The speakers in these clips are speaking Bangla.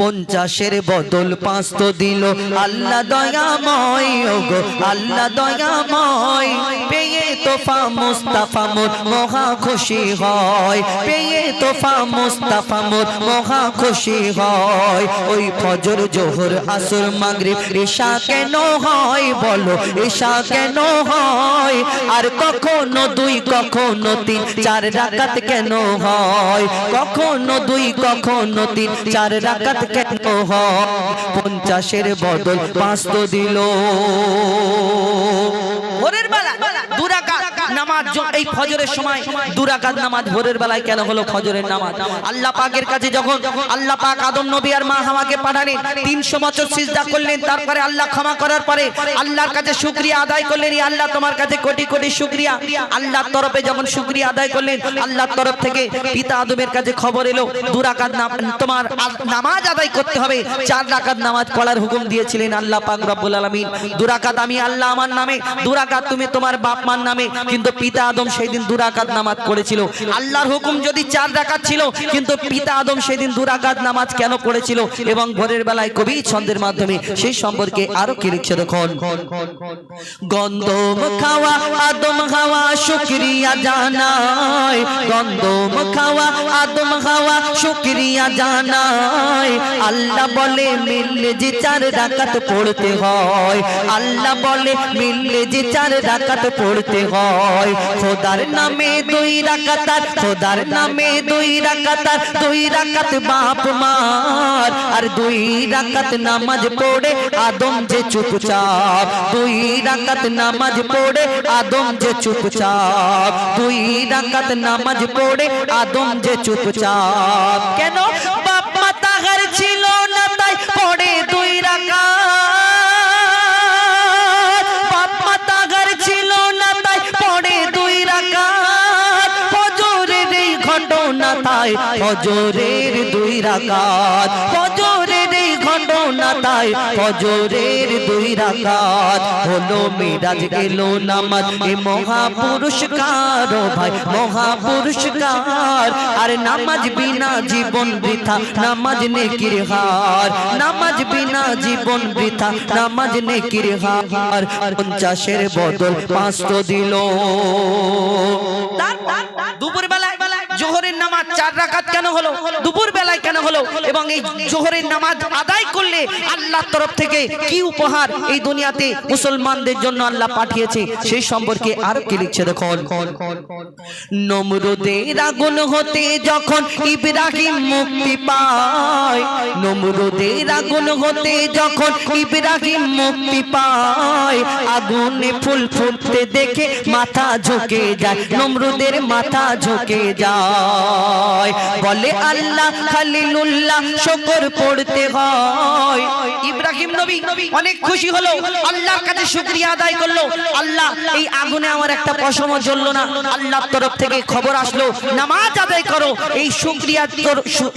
পঞ্চাশের বদল পাঁচ তো দিল। আল্লাহ দয়াময় গো আল্লাহ দয়াময়। তোফা মুস্তাফা মোর, মহা খুশি হয়। পেয়ে তোফা মুস্তাফা মোর, মহা খুশি হয়। ওই ফজর, জোহর, আসর, মাগরিব, ঈশা কেন হয় বলো? ঈশা কেন হয়? আর কখনো দুই, কখনো তিন, চার রাকাত কেন হয়? কখনো দুই, কখনো তিন, চার রাকাত কেন হয়? পঞ্চাশের বদল পাঁচ তো দিল। ভোরের বেলা। দুরাকাত নামাজ এই ফজরের সময় দুরাকাত নামাজ ভোরের বেলায় কেন হলো ফজরের নামাজ আল্লাহ পাকের কাছে যখন আল্লাহ পাক আদম নবী আর মা হাওয়াকে পাঠালেন তিনশো বছর সিজদা করলেন তারপরে আল্লাহ ক্ষমা করার পরে আল্লাহর কাছে শুকরিয়া আদায় করলেন "ই আল্লাহ তোমার কাছে কোটি কোটি শুকরিয়া। আল্লাহর তরফে যখন শুকরিয়া আদায় করলেন আল্লাহর তরফ থেকে পিতা আদমের কাছে খবর এলো দুরাকাত তোমার নামাজ আদায় করতে হবে চার রাকাত নামাজ পড়ার হুকুম দিয়েছিলেন আল্লাহ পাক রব্বুল আলামিন। দুরাকাত আমি আল্লাহ আমার নামে দুরাকাত তুমি তোমার বাপ মার নামে কিন্তু পিতা আদম সেই দিন দুরাকাত নামাজ পড়েছিল আল্লাহর হুকুম যদি চার রাকাত ছিল, কিন্তু পিতা আদম সেদিন দুরাকাত নামাজ কেন পড়েছিল এবং ভোরের বেলায় কবি ছন্দের মাধ্যমে সেই সম্পর্কে আরও কি লিখছে দেখুন। গন্ধম খাওয়া, আদম খাওয়া, শুক্রিয়া জানায় গন্ধম খাওয়া, আদম খাওয়া, শুক্রিয়া জানায় আল্লাহ বলে, মিললে যে চার রাকাত পড়তে হয়। আল্লাহ বলে, মিললে যে চার রাকাত পড়তে হয়। খোদার নামে দুই রাকাতার খোদার নামে দুই রাকাতার দুই রাকাত বাপ মার। আর দুই রাকাত নামাজ পড়ে আদম যে চুপচাপ। দুই রাকাত নামাজ পড়ে আদম যে চুপচাপ। দুই রাকাত নামাজ পড়ে আদম যে চুপচাপ। কেন? বাপ মা তাহার ছিল না তাই পড়ে দুই রাকাত। তাই ফজরের দুই রাকাত। ফজরের এই ঘটনা তাই ফজরের দুই রাকাত। হলো মিরাজ গেল নামাজ। এ মহাপুরস্কার ভাই, মহাপুরস্কার। আর নামাজ বিনা জীবন বৃথা, নামাজ নেকির হার। নামাজ বিনা জীবন বৃথা, নামাজ হার। পঞ্চাশের বদল পাঁচ তো দিল দুপুর বেলায় জোহরের নামাজ চার রাকাত কেন হলো? দুপুর বেলায় কেন হলো? এবং এই জোহরের নামাজ আদায় করলে আল্লাহর তরফ থেকে কি উপহার এই দুনিয়াতে মুসলমানদের জন্য আল্লাহ পাঠিয়েছে? সেই সম্পর্কে আর কি লিখছে দেখুন। নমরুদের আগুন হতে যখন ইব্রাহিম মুক্তি পায়, নমরুদের আগুন হতে যখন ইব্রাহিম মুক্তি পায়, আগুনে ফুল ফুটতে দেখে মাথা ঝুঁকে যায়, নমরুদের মাথা ঝুঁকে যায়। বলে আল্লাহ খালিলুল্লাহ, শুকর পড়তে হয়। ইব্রাহিম নবী অনেক খুশি হলো, আল্লাহর কাছে শুকরিয়া আদায় করল। আল্লাহ, এই আগুনে আমার একটা পশমও জ্বললো না। আল্লাহর তরফ থেকে খবর আসলো, নামাজ আদায় করো। এই শুকরিয়া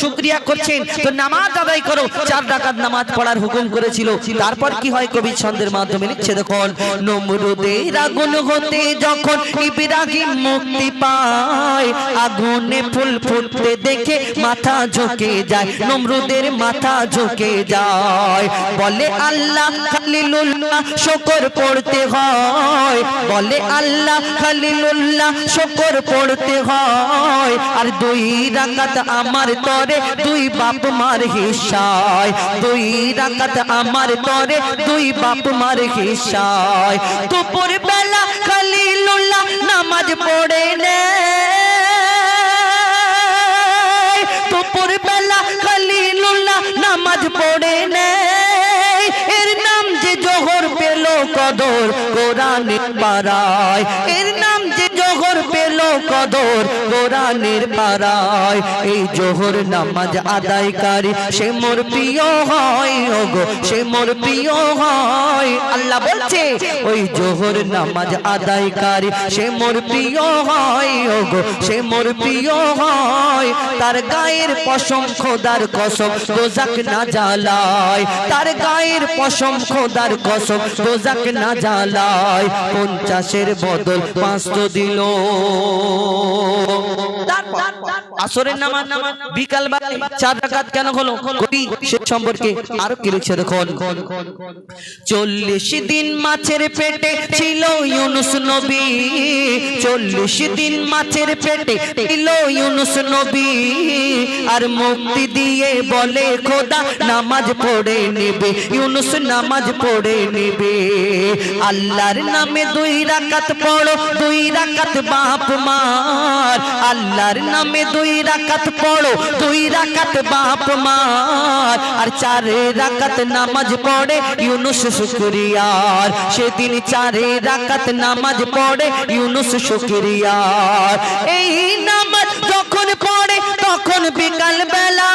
শুকরিয়া করছেন, তো নামাজ আদায় করো। চার ডাকাত নামাজ পড়ার হুকুম করেছিল। তারপর কি হয়? কবি ছন্দের মাধ্যমে লিখছে, দেখুন, নমরুদের আগুন হতে যখন ইব্রাহিম মুক্তি পায় আগুনে ফুল ফুটতে দেখে মাথা ঝুঁকে যায়, নমরুদের মাথা ঝুঁকে যায়। বলে আল্লাহ খালিলুল্লাহ, শুকর পড়তে হয়। বলে আল্লাহ খালিলুল্লাহ, শুকর পড়তে হয়। আর দুই রাকাত আমার তরে, দুই বাপ মার হিসায়। দুই রাকাত আমার তরে, দুই বাপ মার হিসায়। দুপুর বেলা খালিলুল্লাহ নামাজ পড়ে নে পড়ে নে এর নাম যে জোহর পেল কদর, কোরআন পাড়ায়। এর নাম যে জোহর পেল কদর কোরআনের পাড়ায়। এই জোহর নামাজ আদায়কারী, সে মোর প্রিয় হয়, ওগো, সে মোর প্রিয় হয়। আল্লাহ বলছে, ওই জোহর নামাজ আদায়কারী, সে মোর প্রিয় হয়, ওগো, সে মোর প্রিয় হয়। তার গায়ের পশম খোদার কসম, দোজাক না জ্বালায়। তার গায়ের পশম খোদার কসম, দোজাক না জ্বালায়। পঞ্চাশের বদল পাঁচশো দিল। আসরের নামাজ বিকাল চার রাকাত কেন হলো? কবি সে সম্পর্কে আরও কি লিখছে দেখুন। চল্লিশ দিন মাছের পেটে ছিল ইউনুস নবী। চল্লিশ দিন মাছের পেটে ছিল ইউনুস নবী। আর মুক্তি দিয়ে বলে খোদা নামাজ পড়ে নেবে। ইউনুস নামাজ পড়ে নেবে। আল্লাহর নামে দুই রাকাত পড়ো দুই রাকাত বাপ মার। আল্লাহর নামে দুই রাকাত পড়ো, দুই রাকাত বাপ মার। আর চারে রাকাত নামাজ পড়ে ইউনুস শুকরিয়ার। সেদিন চারে রাকাত নামাজ পড়ে ইউনুস শুকরিয়ার। এই নামাজ যখন পড়ে, তখন বিকাল বেলা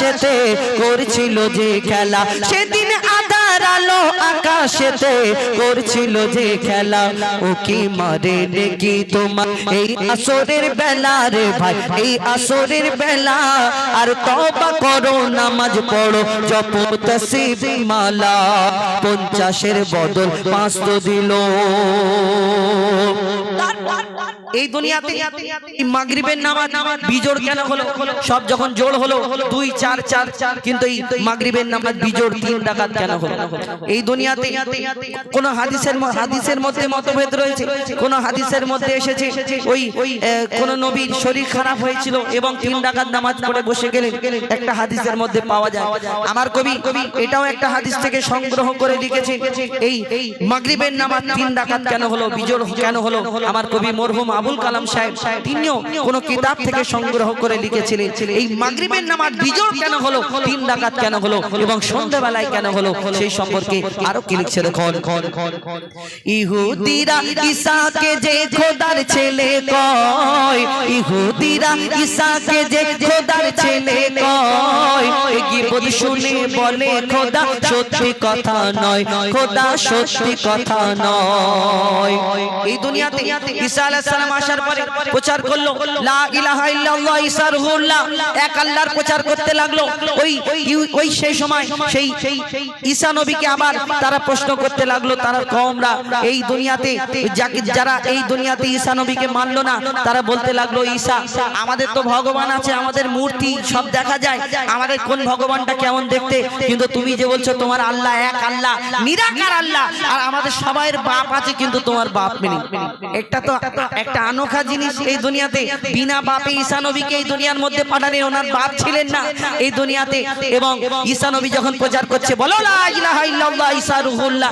আকাশেতে করছিল যে খেলা, সেদিন আদার আলো আকাশেতে করছিল যে খেলা। ও কি মারে নাকি তোমার? এই আসরের বেলা রে ভাই, এই আসরের বেলা। আর তবা করো, নামাজ পড়ো জপ তসিব মালা পঞ্চাশের বদল পাঁচ তো দিল। এই দুনিয়াতে এই মাগরিবের নামাজ বিজোড় কেন হলো? সব যখন জোড় হলো দুই চার চার চার কিন্তু এই মাগরিবের নামাজ বিজোড় তিন ডাকাত কেন হলো? এই দুনিয়াতে কোন হাদিসের হাদিসের মধ্যে মতভেদ রয়েছে? কোন হাদিসের মধ্যে এসেছে ওই কোন নবীর শরীর খারাপ হয়েছিল এবং তিন ডাকাত নামাজ পড়ে বসে গেলেন। একটা হাদিসের মধ্যে পাওয়া যায়। আমার কবি কবি এটাও একটা হাদিস থেকে সংগ্রহ করে লিখেছে এই এই মাগরিবের নামাজ তিন ডাকাত কেন হলো বিজোড় কেন হলো আমার কবি মরহুম আবুল কালাম সাহেব তিনিও কোন কিতাব থেকে সংগ্রহ করে লিখেছিলেন। এই মাগরিবের নামাজ বিজোড় কেন হলো? তিন ডাকাত কেন হলো? এবং সন্ধ্যাবেলায় কেন হলো? সেই সম্পর্কে আরও কি লিখছে দেখুন। ইহুদিরা ঈসাকে যে খোদার ছেলে কয়, ইহুদিরা ঈসাকে যে খোদার ছেলে কয় গীবত শুনে বলে, খোদা সত্যি কথা নয়, খোদা সত্যি কথা নয়। এই দুনিয়াতে ঈসা আলাইহিস সালাম আসার পরে প্রচার করল লা ইলাহা ইল্লাল্লাহ ঈসা রুহুল্লাহ এক আল্লাহর প্রচার করতে লাগল। ওই ওই- সেই সময় সেই ঈসা নবীকে আবার তারা প্রশ্ন করতে লাগল তারা কমরা এই দুনিয়াতে যারা এই দুনিয়াতে ঈসা নবীকে মানলো না তারা বলতে লাগল ঈসা আমাদের তো ভগবান আছে আমাদের মূর্তি সব দেখা যায় আমাদের কোন ভগবানটা কেমন দেখতে? কিন্তু তুমি যে বলছো তোমার আল্লাহ এক আল্লাহ নিরাকার আল্লাহ আর আমাদের সবাইয়ের বাপ আছে কিন্তু তোমার বাপ নেই। একটা তো একটা আনোখা জিনিস এই দুনিয়াতে, বিনা বাপে ঈসা নবীকে এই দুনিয়ার মধ্যে পাঠানে ওনার বাপ ছিলেন না। এই দুনিয়াতে এবং ঈসা নবী যখন প্রচার করছে, বলো ঈসা রুহুল্লাহ।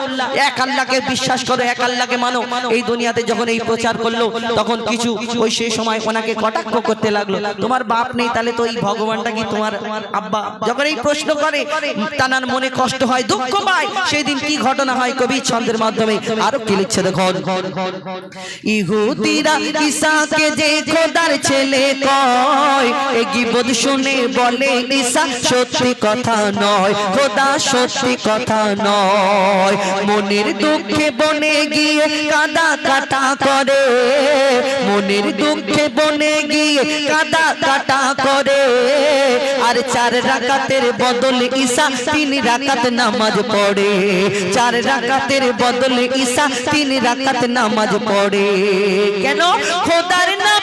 এক আল্লাহকে বিশ্বাস করো, এক আল্লাহকে মানো। এই দুনিয়াতে যখন এই প্রচার করল, তখন কিছু ওই সেই সময় ওনাকে কটাক্ষ করতে লাগল, তোমার বাপ নেই, তাহলে তো এই ভগবানটা কি তোমার আব্বা? যখন এই প্রশ্ন করে, তানার মনে কষ্ট হয়, দুঃখ পায়। সেই দিন কি ঘটনা হয় কবি ছন্দের মাধ্যমে? আরও কি লিখছে দেখুন। ইহুদিরা ঈসাকে যে খোদার ছেলে কয়, এ গিবদ শুনে বলে ঈসা সত্যি কথা নয়, খোদা সত্যি কথা নয়। মনের দুঃখে বনে গিয়ে কাদা কাটা করে, মনের দুঃখে বনে গিয়ে কাদা কাটা করে। আর চার রাকাতের বদলে ঈশা তিন রাকাত নামাজ পড়ে। চার রাকাতের বদলে ঈশা তিন রাকাত নামাজ পড়ে। কেন? খোদার নামে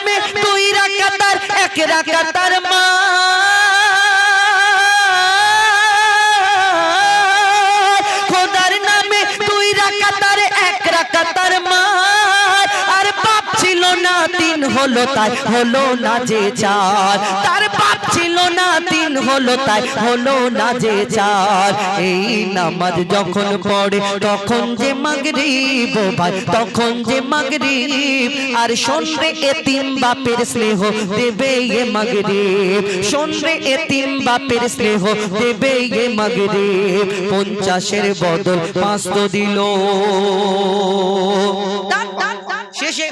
তিন হলো তাই, হলো না যে চার তার বাপ ছিল না তিন হলো তাই, হলো না যে চার এই নামাজ যখন পড়ে, তখন যে মাগরিব ভাই তখন যে মাগরিব। আর শোনরে এতিম বাপের স্নেহ দেবে এ মাগরিব। শোনরে তিন বাপের স্নেহ দেবে এ মাগরিব। পঞ্চাশের বদল পাঁচ তো দিল শেষে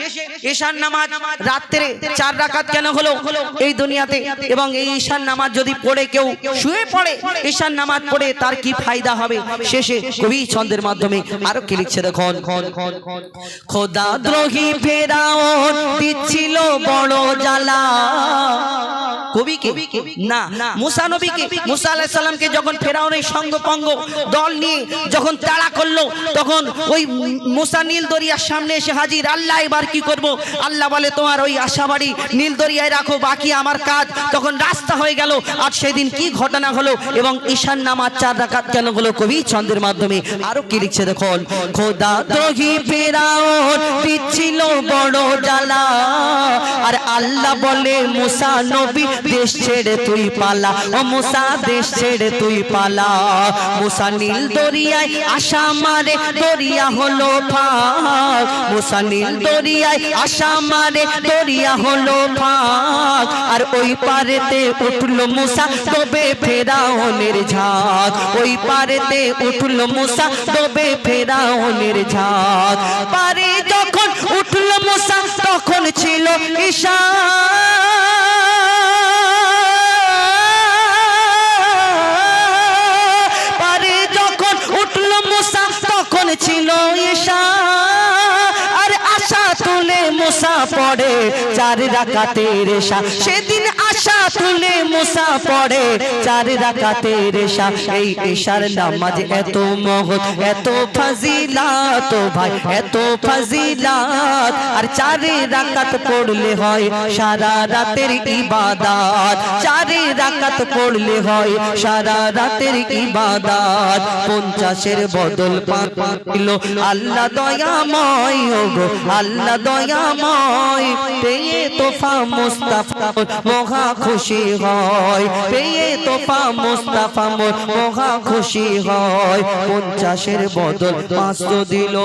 ঈশান নামাজ রাত্রে চার রাকাত কেন হলো? এই দুনিয়াতে এবং এই ঈশান নামাজ যদি পড়ে কেউ শুয়ে পড়ে ঈশান নামাজ পড়ে তার কি ফায়দা হবে? শেষে কবি ছন্দের মাধ্যমে আরও কি লিখছে দেখুন? খোদা দ্রোহী ফেরাউন দিচ্ছিল বড় জ্বালা। কবিকে না। মুসা নবীকে মুসা আলাইহিস সালামকে যখন ফেরাউনের সঙ্গ পঙ্গ দল নিয়ে যখন তাড়া করল তখন ওই মুসা নীল দরিয়ার সামনে এসে হাজির আল্লাহ এবার কি করব? আল্লাহ বলে, তোমার ওই আশাবাড়ি নীল দরিয়ায় রাখো, বাকি আমার কাজ। তখন রাস্তা হয়ে গেল। আর সেদিন কি ঘটনা হলো এবং ঈশান নামাজ চার রাকাত কেন হলো? কবি ছন্দের মাধ্যমে। আরও কি লিখছে দেখুন? খোদা দ্রোহী ফেরাও দিচ্ছিল বড় জ্বালা। আর আল্লাহ বলে, মুসা নবী, দেশ ছেড়ে তুই পালা। ও মুসা, দেশ ছেড়ে তুই পালা। মুসা নীল দরিয়ায় আশা মারে, দরিয়া হলো ফাঁক। মুসা নীল দরিয়ায় আশা মারে, দরিয়া হলো ফাঁক। আর ওই পারেতে উঠল মুসা, তবে ফেরাউনের ঝাঁক। ওই পারেতে উঠল মুসা, তবে ফেরাউনের ঝাঁক। পারে যখন উঠল মুসা তখন ছিল ঈশা। পারে যখন উঠল মুসা, তখন ছিল ঈশা। আর আশা তুলে মুসা পড়ে চার রাখাতে রেশা সেদিন আশা তুলে মুসা পড়ে চার রাকাতের এশা এই এশার নামাজ এত মহৎ, এত ফাজিলাত ভাই, এত ফাজিলাত। আর চারে রাকাত পড়লে হয় সারা রাতের ইবাদাত। চারে রাকাত পড়লে হয় সারা রাতের ইবাদাত। পঞ্চাশের বদল পাঁচ আল্লাহ দয়াময় ওগো, আল্লাহ দয়াময়। পেয়ে তোফা মুস্তাফা মহা খুশি হয়। পেয়ে তোফা মুস্তাফা মোর মহা খুশি হয়। পঞ্চাশের বদল পাঁচশো দিল।